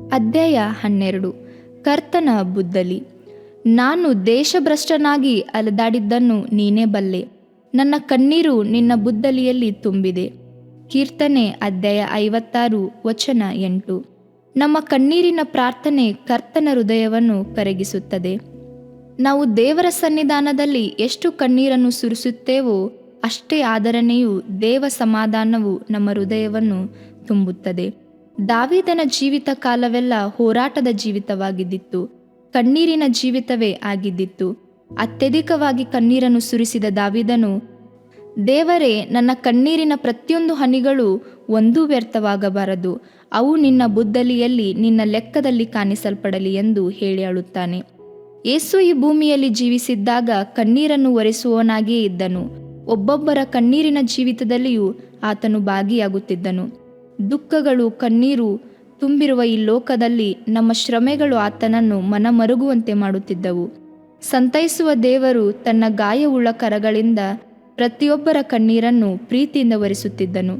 ಅಧ್ಯಾಯ ಹನ್ನೆರಡು. ಕರ್ತನ ಬುದ್ಧಲಿ, ನಾನು ದೇಶಭ್ರಷ್ಟನಾಗಿ ಅಲೆದಾಡಿದ್ದನ್ನು ನೀನೇ ಬಲ್ಲೆ. ನನ್ನ ಕಣ್ಣೀರು ನಿನ್ನ ಬುದ್ದಲಿಯಲ್ಲಿ ತುಂಬಿದೆ. ಕೀರ್ತನೆ ಅಧ್ಯಾಯ ಐವತ್ತಾರು, ವಚನ ಎಂಟು. ನಮ್ಮ ಕಣ್ಣೀರಿನ ಪ್ರಾರ್ಥನೆ ಕರ್ತನ ಹೃದಯವನ್ನು ಕರಗಿಸುತ್ತದೆ. ನಾವು ದೇವರ ಸನ್ನಿಧಾನದಲ್ಲಿ ಎಷ್ಟು ಕಣ್ಣೀರನ್ನು ಸುರಿಸುತ್ತೇವೋ ಅಷ್ಟೇ ಆದರಣೆಯು ದೇವ ಸಮಾಧಾನವು ನಮ್ಮ ಹೃದಯವನ್ನು ತುಂಬುತ್ತದೆ. ದಾವಿದನ ಜೀವಿತ ಕಾಲವೆಲ್ಲ ಹೋರಾಟದ ಜೀವಿತವಾಗಿದ್ದಿತ್ತು. ಕಣ್ಣೀರಿನ ಜೀವಿತವೇ ಆಗಿದ್ದಿತ್ತು. ಅತ್ಯಧಿಕವಾಗಿ ಕಣ್ಣೀರನ್ನು ಸುರಿಸಿದ ದಾವಿದನು, ದೇವರೇ, ನನ್ನ ಕಣ್ಣೀರಿನ ಪ್ರತಿಯೊಂದು ಹನಿಗಳು ಒಂದೂ ವ್ಯರ್ಥವಾಗಬಾರದು. ಅವು ನಿನ್ನ ಬುದ್ದಲಿಯಲ್ಲಿ ನಿನ್ನ ಲೆಕ್ಕದಲ್ಲಿ ಕಾಣಿಸಲ್ಪಡಲಿ ಎಂದು ಹೇಳಿ ಅಳುತ್ತಾನೆ. ಏಸು ಈ ಭೂಮಿಯಲ್ಲಿ ಜೀವಿಸಿದ್ದಾಗ ಕಣ್ಣೀರನ್ನು ಒರೆಸುವವನಾಗಿಯೇ ಇದ್ದನು. ಒಬ್ಬೊಬ್ಬರ ಕಣ್ಣೀರಿನ ಜೀವಿತದಲ್ಲಿಯೂ ಆತನು ಭಾಗಿಯಾಗುತ್ತಿದ್ದನು. ದುಃಖಗಳು, ಕಣ್ಣೀರು ತುಂಬಿರುವ ಈ ಲೋಕದಲ್ಲಿ ನಮ್ಮ ಶ್ರಮೆಗಳು ಆತನನ್ನು ಮನಮರುಗುವಂತೆ ಮಾಡುತ್ತಿದ್ದವು. ಸಂತೈಸುವ ದೇವರು ತನ್ನ ಗಾಯವುಳ್ಳ ಕರಗಳಿಂದ ಪ್ರತಿಯೊಬ್ಬರ ಕಣ್ಣೀರನ್ನು ಪ್ರೀತಿಯಿಂದ ಒರೆಸುತ್ತಿದ್ದನು.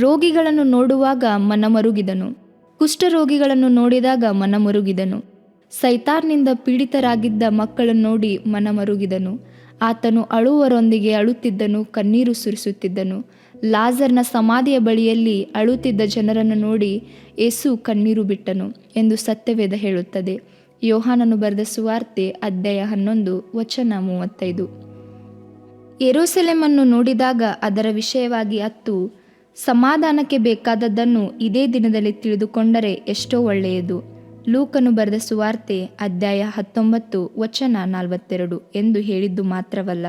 ರೋಗಿಗಳನ್ನು ನೋಡುವಾಗ ಮನಮರುಗಿದನು. ಕುಷ್ಠರೋಗಿಗಳನ್ನು ನೋಡಿದಾಗ ಮನಮರುಗಿದನು. ಸೈತಾರ್ನಿಂದ ಪೀಡಿತರಾಗಿದ್ದ ಮಕ್ಕಳನ್ನು ನೋಡಿ ಮನಮರುಗಿದನು. ಆತನು ಅಳುವರೊಂದಿಗೆ ಅಳುತ್ತಿದ್ದನು, ಕಣ್ಣೀರು ಸುರಿಸುತ್ತಿದ್ದನು. ಲಾಜರ್ನ ಸಮಾಧಿಯ ಬಳಿಯಲ್ಲಿ ಅಳುತ್ತಿದ್ದ ಜನರನ್ನು ನೋಡಿ ಯೇಸು ಕಣ್ಣೀರು ಬಿಟ್ಟನು ಎಂದು ಸತ್ಯವೇದ ಹೇಳುತ್ತದೆ. ಯೋಹಾನನು ಬರೆದ ಸುವಾರ್ತೆ ಅಧ್ಯಾಯ ಹನ್ನೊಂದು, ವಚನ ಮೂವತ್ತೈದು. ಎರೋಸೆಲೆಮನ್ನು ನೋಡಿದಾಗ ಅದರ ವಿಷಯವಾಗಿ ಅತ್ತು, ಸಮಾಧಾನಕ್ಕೆ ಬೇಕಾದದ್ದನ್ನು ಇದೇ ದಿನದಲ್ಲಿ ತಿಳಿದುಕೊಂಡರೆ ಎಷ್ಟೋ ಒಳ್ಳೆಯದು. ಲೂಕನು ಬರೆದ ಸುವಾರ್ತೆ ಅಧ್ಯಾಯ ಹತ್ತೊಂಬತ್ತು, ವಚನ ನಲವತ್ತೆರಡು ಎಂದು ಹೇಳಿದ್ದು ಮಾತ್ರವಲ್ಲ.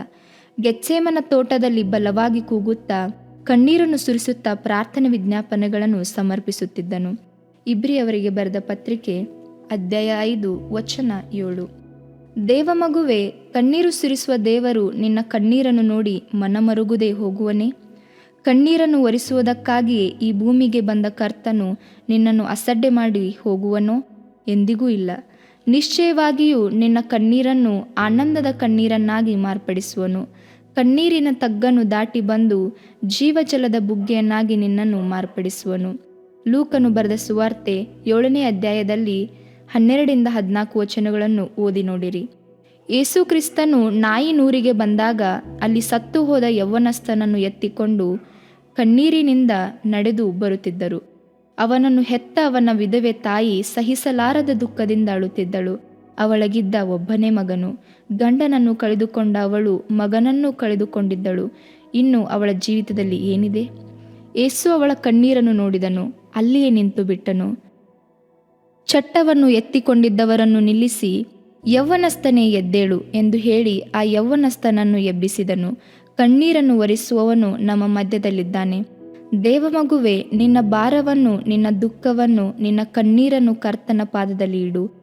ಗೆಚ್ಚೇಮನ ತೋಟದಲ್ಲಿ ಬಲವಾಗಿ ಕೂಗುತ್ತಾ ಕಣ್ಣೀರನ್ನು ಸುರಿಸುತ್ತಾ ಪ್ರಾರ್ಥನೆ ವಿಜ್ಞಾಪನೆಗಳನ್ನು ಸಮರ್ಪಿಸುತ್ತಿದ್ದನು. ಇಬ್ರಿಯವರಿಗೆ ಬರೆದ ಪತ್ರಿಕೆ, ಅಧ್ಯಾಯ ಐದು, ವಚನ ಏಳು. ದೇವಮಗುವೆ ಕಣ್ಣೀರು ಸುರಿಸುವ ದೇವರು ನಿನ್ನ ಕಣ್ಣೀರನ್ನು ನೋಡಿ ಮನಮರುಗುದೇ ಹೋಗುವನೇ? ಕಣ್ಣೀರನ್ನು ಒರೆಸುವುದಕ್ಕಾಗಿಯೇ ಈ ಭೂಮಿಗೆ ಬಂದ ಕರ್ತನು ನಿನ್ನನ್ನು ಅಸಡ್ಡೆ ಮಾಡಿ ಹೋಗುವನೋ? ಎಂದಿಗೂ ಇಲ್ಲ. ನಿಶ್ಚಯವಾಗಿಯೂ ನಿನ್ನ ಕಣ್ಣೀರನ್ನು ಆನಂದದ ಕಣ್ಣೀರನ್ನಾಗಿ ಮಾರ್ಪಡಿಸುವನು. ಕಣ್ಣೀರಿನ ತಗ್ಗನ್ನು ದಾಟಿ ಬಂದು ಜೀವಜಲದ ಬುಗ್ಗೆಯನ್ನಾಗಿ ನಿನ್ನನ್ನು ಮಾರ್ಪಡಿಸುವನು. ಲೂಕನು ಬರೆದ ಸುವಾರ್ತೆ ಏಳನೇ ಅಧ್ಯಾಯದಲ್ಲಿ ಹನ್ನೆರಡರಿಂದ ಹದಿನಾಲ್ಕು ವಚನಗಳನ್ನು ಓದಿ ನೋಡಿರಿ. ಯೇಸು ಕ್ರಿಸ್ತನು ನಾಯಿ ನೂರಿಗೆ ಬಂದಾಗ ಅಲ್ಲಿ ಸತ್ತು ಹೋದ ಯೌವನಸ್ಥನನ್ನು ಎತ್ತಿಕೊಂಡು ಕಣ್ಣೀರಿನಿಂದ ನಡೆದು ಬರುತ್ತಿದ್ದರು. ಅವನನ್ನು ಹೆತ್ತ ಅವನ ವಿಧವೆ ತಾಯಿ ಸಹಿಸಲಾರದ ದುಃಖದಿಂದ ಅಳುತ್ತಿದ್ದಳು. ಅವಳಗಿದ್ದ ಒಬ್ಬನೇ ಮಗನು. ಗಂಡನನ್ನು ಕಳೆದುಕೊಂಡ ಅವಳು ಮಗನನ್ನು ಕಳೆದುಕೊಂಡಿದ್ದಳು. ಇನ್ನು ಅವಳ ಜೀವಿತದಲ್ಲಿ ಏನಿದೆ? ಏಸು ಅವಳ ಕಣ್ಣೀರನ್ನು ನೋಡಿದನು. ಅಲ್ಲಿಯೇ ನಿಂತು ಬಿಟ್ಟನು. ಚಟ್ಟವನ್ನು ಎತ್ತಿಕೊಂಡಿದ್ದವರನ್ನು ನಿಲ್ಲಿಸಿ ಯೌವನಸ್ಥನೇ ಎದ್ದೇಳು ಎಂದು ಹೇಳಿ ಆ ಯೌವನಸ್ಥನನ್ನು ಎಬ್ಬಿಸಿದನು. ಕಣ್ಣೀರನ್ನು ಒರೆಸುವವನು ನಮ್ಮ ಮಧ್ಯದಲ್ಲಿದ್ದಾನೆ. ದೇವಮಗುವೆ ನಿನ್ನ ಭಾರವನ್ನು, ನಿನ್ನ ದುಃಖವನ್ನು, ನಿನ್ನ ಕಣ್ಣೀರನ್ನು ಕರ್ತನ ಪಾದದಲ್ಲಿ ಇಡು.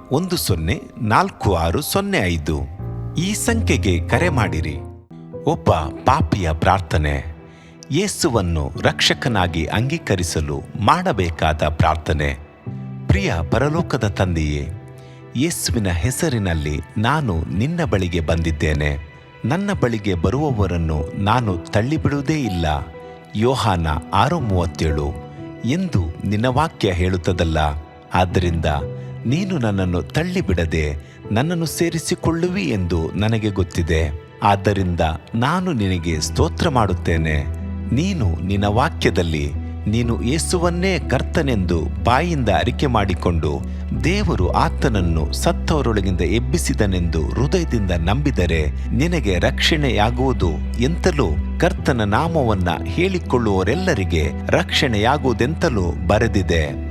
ಒಂದು ಸೊನ್ನೆ ನಾಲ್ಕು ಆರು ಸೊನ್ನೆ ಐದು. ಈ ಸಂಖ್ಯೆಗೆ ಕರೆ ಮಾಡಿರಿ. ಒಬ್ಬ ಪಾಪಿಯ ಪ್ರಾರ್ಥನೆ, ಯೇಸುವನ್ನು ರಕ್ಷಕನಾಗಿ ಅಂಗೀಕರಿಸಲು ಮಾಡಬೇಕಾದ ಪ್ರಾರ್ಥನೆ. ಪ್ರಿಯ ಪರಲೋಕದ ತಂದೆಯೇ, ಯೇಸುವಿನ ಹೆಸರಿನಲ್ಲಿ ನಾನು ನಿನ್ನ ಬಳಿಗೆ ಬಂದಿದ್ದೇನೆ. ನನ್ನ ಬಳಿಗೆ ಬರುವವರನ್ನು ನಾನು ತಳ್ಳಿಬಿಡುವುದೇ ಇಲ್ಲ. ಯೋಹಾನ ಆರು ಮೂವತ್ತೇಳು. ಎಂದು ನಿನ್ನ ವಾಕ್ಯ ಹೇಳುತ್ತದಲ್ಲ. ಆದ್ದರಿಂದ ನೀನು ನನ್ನನ್ನು ತಳ್ಳಿಬಿಡದೆ ನನ್ನನ್ನು ಸೇರಿಸಿಕೊಳ್ಳುವಿ ಎಂದು ನನಗೆ ಗೊತ್ತಿದೆ. ಆದ್ದರಿಂದ ನಾನು ನಿನಗೆ ಸ್ತೋತ್ರ ಮಾಡುತ್ತೇನೆ. ನೀನು ನಿನ್ನ ವಾಕ್ಯದಲ್ಲಿ ನೀನು ಯೇಸುವನ್ನೇ ಕರ್ತನೆಂದು ಬಾಯಿಂದ ಅರಿಕೆ ಮಾಡಿಕೊಂಡು ದೇವರು ಆತನನ್ನು ಸತ್ತವರೊಳಗಿಂದ ಎಬ್ಬಿಸಿದನೆಂದು ಹೃದಯದಿಂದ ನಂಬಿದರೆ ನಿನಗೆ ರಕ್ಷಣೆಯಾಗುವುದು ಎಂತಲೂ ಕರ್ತನ ನಾಮವನ್ನ ಹೇಳಿಕೊಳ್ಳುವವರೆಲ್ಲರಿಗೆ ರಕ್ಷಣೆಯಾಗುವುದೆಂತಲೂ ಬರೆದಿದೆ.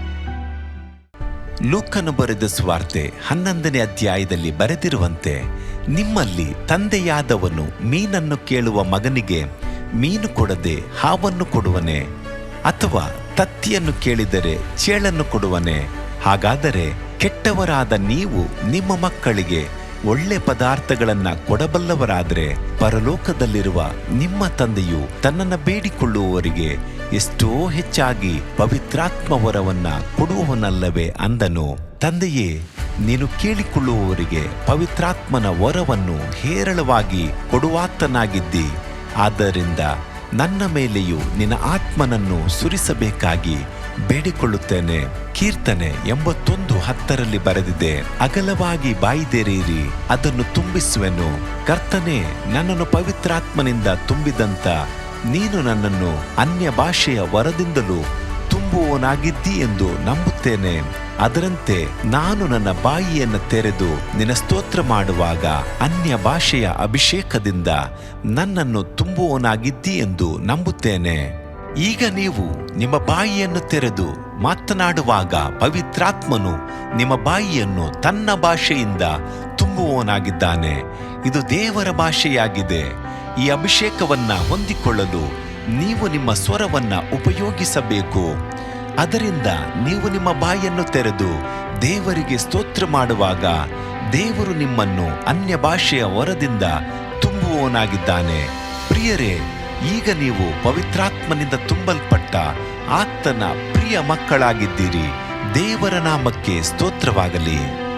ಲೂಕನು ಬರೆದ ಸ್ವಾರ್ತೆ ಹನ್ನೊಂದನೇ ಅಧ್ಯಾಯದಲ್ಲಿ ಬರೆದಿರುವಂತೆ, ನಿಮ್ಮಲ್ಲಿ ತಂದೆಯಾದವನು ಮೀನನ್ನು ಕೇಳುವ ಮಗನಿಗೆ ಮೀನು ಕೊಡದೆ ಹಾವನ್ನು ಕೊಡುವನೆ, ಅಥವಾ ತತ್ತಿಯನ್ನು ಕೇಳಿದರೆ ಚೇಳನ್ನು ಕೊಡುವನೆ, ಹಾಗಾದರೆ ಕೆಟ್ಟವರಾದ ನೀವು ನಿಮ್ಮ ಮಕ್ಕಳಿಗೆ ಒಳ್ಳೆ ಪದಾರ್ಥಗಳನ್ನ ಕೊಡಬಲ್ಲವರಾದರೆ ಪರಲೋಕದಲ್ಲಿರುವ ನಿಮ್ಮ ತಂದೆಯು ತನ್ನನ್ನು ಬೇಡಿಕೊಳ್ಳುವವರಿಗೆ ಎಷ್ಟೋ ಹೆಚ್ಚಾಗಿ ಪವಿತ್ರಾತ್ಮ ವರವನ್ನ ಕೊಡುವವನಲ್ಲವೇ ಅಂದನು. ತಂದೆಯೇ, ನೀನು ಕೇಳಿಕೊಳ್ಳುವವರಿಗೆ ಪವಿತ್ರಾತ್ಮನ ವರವನ್ನು ಹೇರಳವಾಗಿ ಕೊಡುವಾತನಾಗಿದ್ದಿ. ಆದ್ದರಿಂದ ನನ್ನ ಮೇಲೆಯೂ ನಿನ್ನ ಆತ್ಮನನ್ನು ಸುರಿಸಬೇಕಾಗಿ ಬೇಡಿಕೊಳ್ಳುತ್ತೇನೆ, ಕೀರ್ತನೆ ಎಂಬತ್ತೊಂದು ಹತ್ತರಲ್ಲಿ ಬರೆದಿದೆ, ಅಗಲವಾಗಿ ಬಾಯಿದೆರೆಯಿರಿ, ಅದನ್ನು ತುಂಬಿಸುವೆನು. ಕರ್ತನೆ, ನನ್ನನ್ನು ಪವಿತ್ರಾತ್ಮನಿಂದ ತುಂಬಿದಂತ, ನೀನು ನನ್ನನ್ನು ಅನ್ಯ ಭಾಷೆಯ ವರದಿಂದಲೂ ತುಂಬುವವನಾಗಿದ್ದಿ ಎಂದು ನಂಬುತ್ತೇನೆ. ಅದರಂತೆ ನಾನು ನನ್ನ ಬಾಯಿಯನ್ನು ತೆರೆದು ನಿನ್ನ ಸ್ತೋತ್ರ ಮಾಡುವಾಗ ಅನ್ಯ ಭಾಷೆಯ ಅಭಿಷೇಕದಿಂದ ನನ್ನನ್ನು ತುಂಬುವವನಾಗಿದ್ದಿ ಎಂದು ನಂಬುತ್ತೇನೆ. ಈಗ ನೀವು ನಿಮ್ಮ ಬಾಯಿಯನ್ನು ತೆರೆದು ಮಾತನಾಡುವಾಗ ಪವಿತ್ರಾತ್ಮನು ನಿಮ್ಮ ಬಾಯಿಯನ್ನು ತನ್ನ ಭಾಷೆಯಿಂದ ತುಂಬುವವನಾಗಿದ್ದಾನೆ. ಇದು ದೇವರ ಭಾಷೆಯಾಗಿದೆ. ಈ ಅಭಿಷೇಕವನ್ನು ಹೊಂದಿಕೊಳ್ಳಲು ನೀವು ನಿಮ್ಮ ಸ್ವರವನ್ನು ಉಪಯೋಗಿಸಬೇಕು. ಅದರಿಂದ ನೀವು ನಿಮ್ಮ ಬಾಯಿಯನ್ನು ತೆರೆದು ದೇವರಿಗೆ ಸ್ತೋತ್ರ ಮಾಡುವಾಗ ದೇವರು ನಿಮ್ಮನ್ನು ಅನ್ಯ ಭಾಷೆಯ ವರದಿಂದ ತುಂಬುವವನಾಗಿದ್ದಾನೆ. ಪ್ರಿಯರೇ ಈಗ ನೀವು ಪವಿತ್ರಾತ್ಮನಿಂದ ತುಂಬಲ್ಪಟ್ಟ ಆತನ ಪ್ರಿಯ ಮಕ್ಕಳಾಗಿದ್ದೀರಿ. ದೇವರ ನಾಮಕ್ಕೆ ಸ್ತೋತ್ರವಾಗಲಿ.